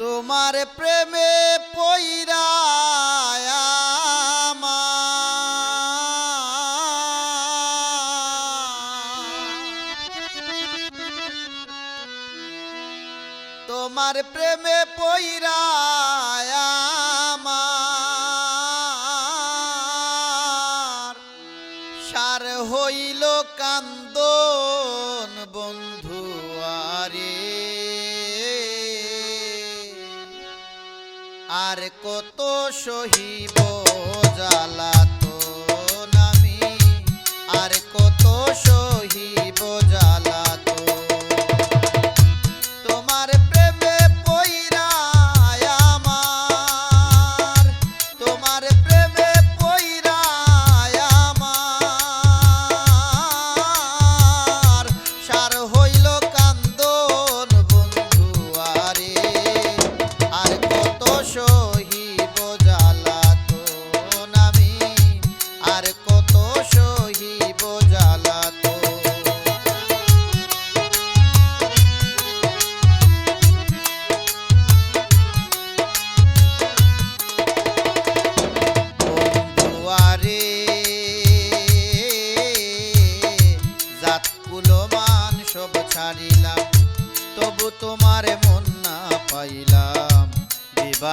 তোমার প্রেমে পইরা তোমার প্রেমে পইরা সার হইল কান্দন বন্ধু। আর কত সহিব?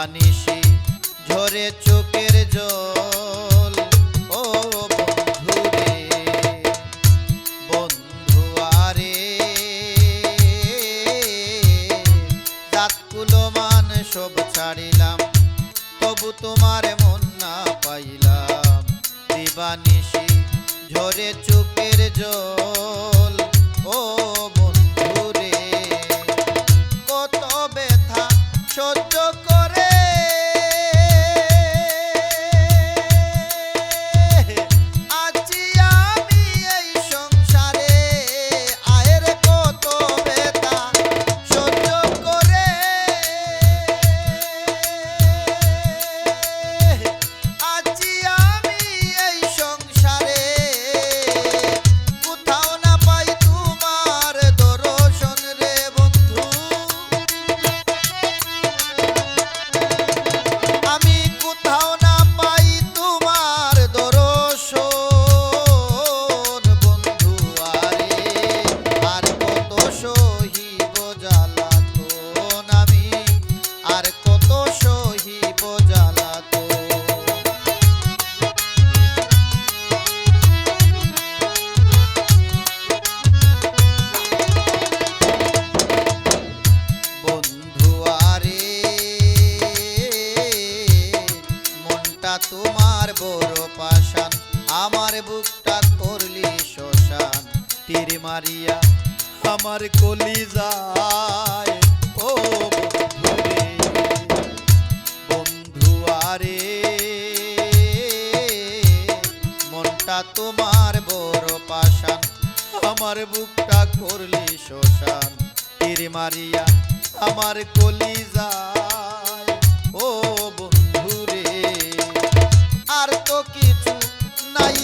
দিবানিশি ঝরে চোখের জল। ও বন্ধুয়ারে জাতকুলো মান সব ছাড়িলাম, তবু তোমার মন না পাইলাম। দিবানিশি ঝরে চোখের জল। ও মারিয়া, আমার কলি যায়। ও বন্ধু রে বন্ধু আরে, মনটা তোমার বড় পাশান আমার বুকটা করলি শ্মশান। তীর মারিয়া, আমার কলি যায়। ও বন্ধু রে আর তো কিছু নাই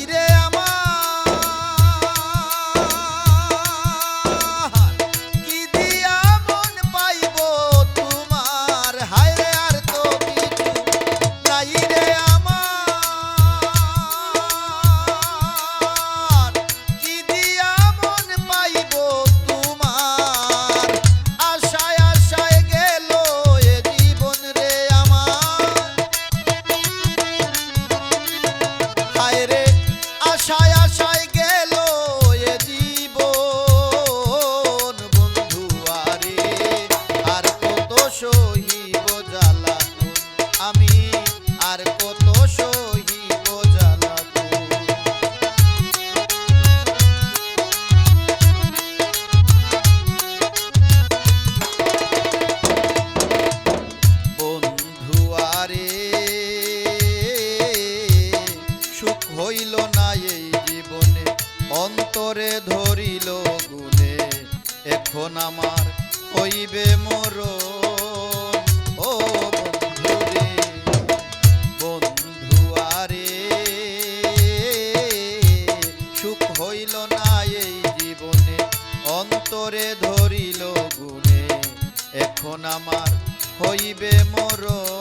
হইল না এই জীবনে, অন্তরে ধরিল গুনে এখন আমার হইবে মোর ও অন্তরে ধরিল গুনে এখন আমার হইবে মরণ।